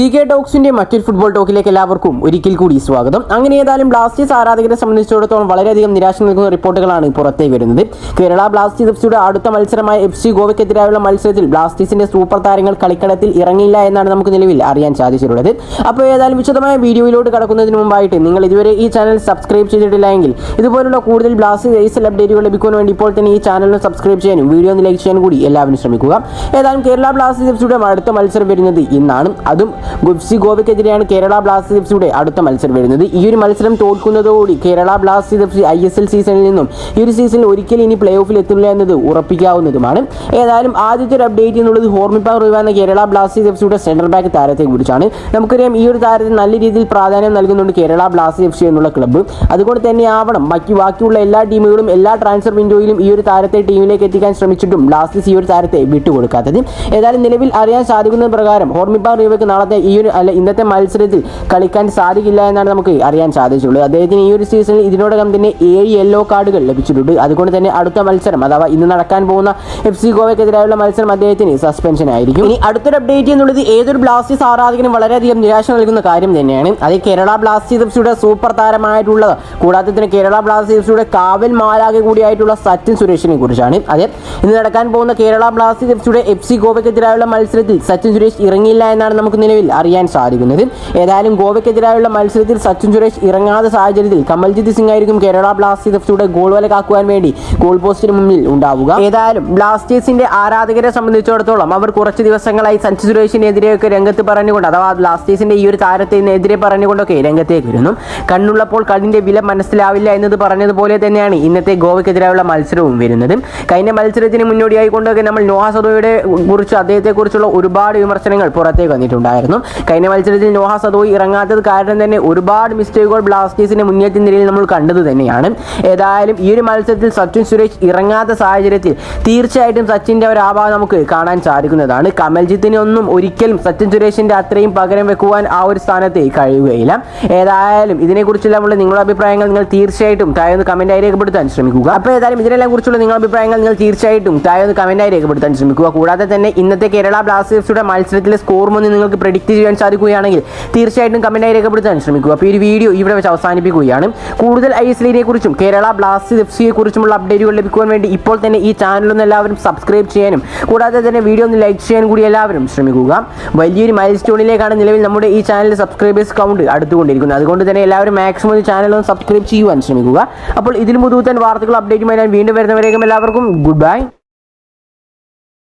C K ടോക്സിന്റെ മറ്റൊരു football ടോക്കിലേക്ക് എല്ലാവർക്കും ഒരിക്കൽ കൂടി സ്വാഗതം. അങ്ങനെ ഏതായാലും ബ്ലാസ്റ്റേഴ്സ് ആരാധകരെ സംബന്ധിച്ചിടത്തോളം വളരെയധികം നിരാശ നൽകുന്ന റിപ്പോർട്ടുകളാണ് പുറത്തേക്ക് വരുന്നത്. കേരള ബ്ലാസ്റ്റേഴ്സ് എഫ് സിയുടെ അടുത്ത മത്സരമായ എഫ് സി ഗോവയ്ക്കെതിരായുള്ള മത്സരത്തിൽ ബ്ലാസ്റ്റേഴ്സിന്റെ സൂപ്പർ താരങ്ങൾ കളിക്കളത്തിൽ ഇറങ്ങിയില്ല എന്നാണ് നമുക്ക് നിലവിൽ അറിയാൻ സാധിച്ചിട്ടുള്ളത്. അപ്പോൾ ഏതായാലും വിശദമായ വീഡിയോയിലോട്ട് കടക്കുന്നതിന് മുമ്പായിട്ട് നിങ്ങൾ ഇതുവരെ ഈ ചാനൽ സബ്സ്ക്രൈബ് ചെയ്തിട്ടില്ല എങ്കിൽ ഇതുപോലുള്ള കൂടുതൽ ബ്ലാസ്റ്റേഴ്സ് അപ്ഡേറ്റുകൾ ലഭിക്കുവാൻ വേണ്ടി ഇപ്പോൾ തന്നെ ഈ ചാനൽ സബ്സ്ക്രൈബ് ചെയ്യാനും വീഡിയോ ഒന്ന് ലൈക്ക് ചെയ്യാനും കൂടി എല്ലാവരും ശ്രമിക്കുക. ഏതായാലും കേരള ബ്ലാസ്റ്റേഴ്സ് എഫ് സിയുടെ അടുത്ത മത്സരം വരുന്നത് ഇന്നാണ്. അതും എഫ് സി ഗോവയ്ക്കെതിരെയാണ് കേരള ബ്ലാസ്റ്റേഴ്സ് എഫ് സിയുടെ അടുത്ത മത്സരം വരുന്നത്. ഈ ഒരു മത്സരം തോൽക്കുന്നതോടുകൂടി Kerala Blasters F C I S L സീസണിൽ നിന്നും ഈ ഒരു സീസണിൽ ഒരിക്കലും ഇനി പ്ലേ ഓഫിൽ എത്തില്ല എന്നത് ഉറപ്പിക്കാവുന്നതുമാണ്. ഏതായാലും ആദ്യത്തെ ഒരു അപ്ഡേറ്റ് എന്നുള്ളത് ഹോർമിപ്പാ റിവ എന്ന കേരള ബ്ലാസ്റ്റേഴ്സ് എഫ് സിയുടെ സെൻട്രൽ ബാക്ക് താരത്തെ കുറിച്ചാണ്. നമുക്കറിയാം ഈ ഒരു താരത്തിന് നല്ല രീതിയിൽ പ്രാധാന്യം നൽകുന്നുണ്ട് കേരള ബ്ലാസ്റ്റേഴ്സ് എഫ് സി എന്നുള്ള ക്ലബ്ബ് അതുകൊണ്ട് തന്നെ ആവണം. ബാക്കി ബാക്കിയുള്ള എല്ലാ ടീമുകളും എല്ലാ ട്രാൻസ്ഫർ വിൻഡോയിലും ഈ ഒരു താരത്തെ ടീമിലേക്ക് എത്തിക്കാൻ ശ്രമിച്ചിട്ടും ബ്ലാസ്റ്റേഴ്സ് ഈ ഒരു താരത്തെ വിട്ടുകൊടുക്കാത്തത്. ഏതായാലും നിലവിൽ അറിയാൻ സാധിക്കുന്ന പ്രകാരം ഹോർമിപ്പാ റിവയ്ക്ക് നാളത്തെ ഈ ഒരു അല്ല ഇന്നത്തെ മത്സരത്തിൽ കളിക്കാൻ സാധിക്കില്ല എന്നാണ് നമുക്ക് അറിയാൻ സാധിച്ചുള്ളൂ അദ്ദേഹത്തിന് ഈ ഒരു സീസണിൽ ഇതിനോടകം തന്നെ ഏഴ് യെല്ലോ കാർഡുകൾ ലഭിച്ചിട്ടുണ്ട്. അതുകൊണ്ട് തന്നെ അടുത്ത മത്സരം അഥവാ ഇന്ന് നടക്കാൻ പോകുന്ന എഫ് സി ഗോവയ്ക്കെതിരായുള്ള മത്സരം അദ്ദേഹത്തിന് സസ്പെൻഷൻ ആയിരിക്കും. ഇനി അടുത്തൊരു അപ്ഡേറ്റ് എന്നുള്ളത് ഏതൊരു ബ്ലാസ്റ്റേഴ്സ് ആരാധകനും വളരെയധികം നിരാശ നൽകുന്ന കാര്യം തന്നെയാണ്. അത് കേരള ബ്ലാസ്റ്റേഴ്സ് യുടെ സിയുടെ സൂപ്പർ താരമായിട്ടുള്ളത് കൂടാതെ തന്നെ കേരള ബ്ലാസ്റ്റേഴ്സ് യുടെ സിയുടെ കാവൽ മാലാകെ കൂടിയായിട്ടുള്ള സച്ചിൻ സുരേഷിനെ കുറിച്ചാണ്. അതെ ഇന്ന് നടക്കാൻ പോകുന്ന കേരള ബ്ലാസ്റ്റേഴ്സ് എഫ് സിയുടെ എഫ് സി ഗോവയ്ക്കെതിരായുള്ള മത്സരത്തിൽ സച്ചിൻ സുരേഷ് ഇറങ്ങിയില്ല എന്നാണ് നമുക്ക് നിലവിൽ അറിയാൻ സാധിക്കുന്നത്. ഏതായാലും ഗോവയ്ക്കെതിരായുള്ള മത്സരത്തിൽ സച്ചിൻ സുരേഷ് ഇറങ്ങാത്ത സാഹചര്യത്തിൽ കമൽജിത് സിംഗ് ആയിരിക്കും കേരള ബ്ലാസ്റ്റേഴ്സ് ഗോൾ വല കാക്കുവാൻ വേണ്ടി ഗോൾ പോസ്റ്റിന് മുന്നിൽ ഉണ്ടാവുക. ഏതായാലും ബ്ലാസ്റ്റേഴ്സിന്റെ ആരാധകരെ സംബന്ധിച്ചിടത്തോളം അവർ കുറച്ച് ദിവസങ്ങളായി സച്ചിൻ സുരേഷിനെതിരെയൊക്കെ രംഗത്ത് പറഞ്ഞുകൊണ്ട് അഥവാ ബ്ലാസ്റ്റേഴ്സിന്റെ ഈ ഒരു താരത്തിനെതിരെ പറഞ്ഞുകൊണ്ടൊക്കെ രംഗത്തേക്ക് വരുന്നു. കണ്ണുള്ളപ്പോൾ കണ്ണിന്റെ വില മനസ്സിലാവില്ല എന്നത് പറഞ്ഞതുപോലെ തന്നെയാണ് ഇന്നത്തെ ഗോവയ്ക്കെതിരായുള്ള മത്സരവും വരുന്നത്. കഴിഞ്ഞ മത്സരത്തിന് മുന്നോടിയായി കൊണ്ടൊക്കെ നമ്മൾ നോഹ സദോയുടെ കുറിച്ച് അദ്ദേഹത്തെക്കുറിച്ചുള്ള ഒരുപാട് വിമർശനങ്ങൾ പുറത്തേക്ക് വന്നിട്ടുണ്ടായിരുന്നു. കഴിഞ്ഞ മത്സരത്തിൽ നോഹ സദോയി ഇറങ്ങാത്തത് കാരണം തന്നെ ഒരുപാട് മിസ്റ്റേക്കുകൾ ബ്ലാസ്റ്റേഴ്സിന്റെ മുന്നേറ്റ നിരയിൽ നമ്മൾ കണ്ടത് തന്നെയാണ്. ഏതായാലും ഈ ഒരു മത്സരത്തിൽ സച്ചിൻ സുരേഷ് ഇറങ്ങാത്ത സാഹചര്യത്തിൽ തീർച്ചയായിട്ടും സച്ചിന്റെ ഒരു ആഭാവം നമുക്ക് കാണാൻ സാധിക്കുന്നതാണ്. കമൽജിത്തിന് ഒന്നും ഒരിക്കലും സച്ചിൻ സുരേഷിന്റെ അത്രയും പകരം വെക്കുവാൻ ആ ഒരു സ്ഥാനത്ത് കഴിയുകയില്ല. ഏതായാലും ഇതിനെക്കുറിച്ചുള്ള നിങ്ങളുടെ അഭിപ്രായങ്ങൾ നിങ്ങൾ തീർച്ചയായിട്ടും താഴെ ഒന്ന് ആയി രേഖപ്പെടുത്താൻ ശ്രമിക്കുക. അപ്പോൾ ഏതായാലും ഇതിനെല്ലാം കുറിച്ചുള്ള നിങ്ങളുടെ അഭിപ്രായങ്ങൾ നിങ്ങൾ തീർച്ചയായിട്ടും താഴെ ഒന്ന് ആയി രേഖപ്പെടുത്താൻ ശ്രമിക്കുക. കൂടാതെ തന്നെ ഇന്നത്തെ കേരള ബ്ലാസ്റ്റേഴ്സിയുടെ മത്സരത്തിലെ സ്കോർ മുന്നിൽ നിങ്ങൾക്ക് പ്രെഡിക്റ്റ് ചെയ്യാൻ സാധിക്കുകയാണെങ്കിൽ തീർച്ചയായിട്ടും കമന്റായി രേഖപ്പെടുത്താൻ ശ്രമിക്കുക. അപ്പോൾ ഈ ഒരു വീഡിയോ ഇവിടെ വെച്ച് അവസാനിപ്പിക്കുകയാണ്. കൂടുതൽ ഐ എസ് കുറിച്ചും കേരള ബ്ലാസ്റ്റേഴ്സ് എഫ് സിയെ കുറിച്ചുമുള്ള അപ്ഡേറ്റുകൾ ലഭിക്കുവാൻ വേണ്ടി ഇപ്പോൾ തന്നെ ഈ ചാനലൊന്ന് എല്ലാവരും സബ്സ്ക്രൈബ് ചെയ്യാനും കൂടാതെ തന്നെ വീഡിയോ ഒന്ന് ലൈക്ക് ചെയ്യാൻ കൂടി എല്ലാവരും ശ്രമിക്കുക. വലിയൊരു മൈൽ സ്റ്റോണിലേക്കാണ് നിലവിൽ നമ്മുടെ ഈ ചാനൽ സബ്സ്ക്രൈബേഴ്സ് കൗണ്ട് അടുത്തുകൊണ്ടിരിക്കുന്നത്. അതുകൊണ്ട് തന്നെ എല്ലാവരും മാക്സിമം ഈ ചാനൽ ഒന്ന് സബ്സ്ക്രൈബ് ചെയ്യുവാൻ ശ്രമിക്കുക. അപ്പോൾ ഇതിന് പുതുത്തൻ വാർത്തകൾ അപ്ഡേറ്റുമായി ഞാൻ വീണ്ടും വരുന്നവരേക്കും എല്ലാവർക്കും ഗുഡ് ബൈ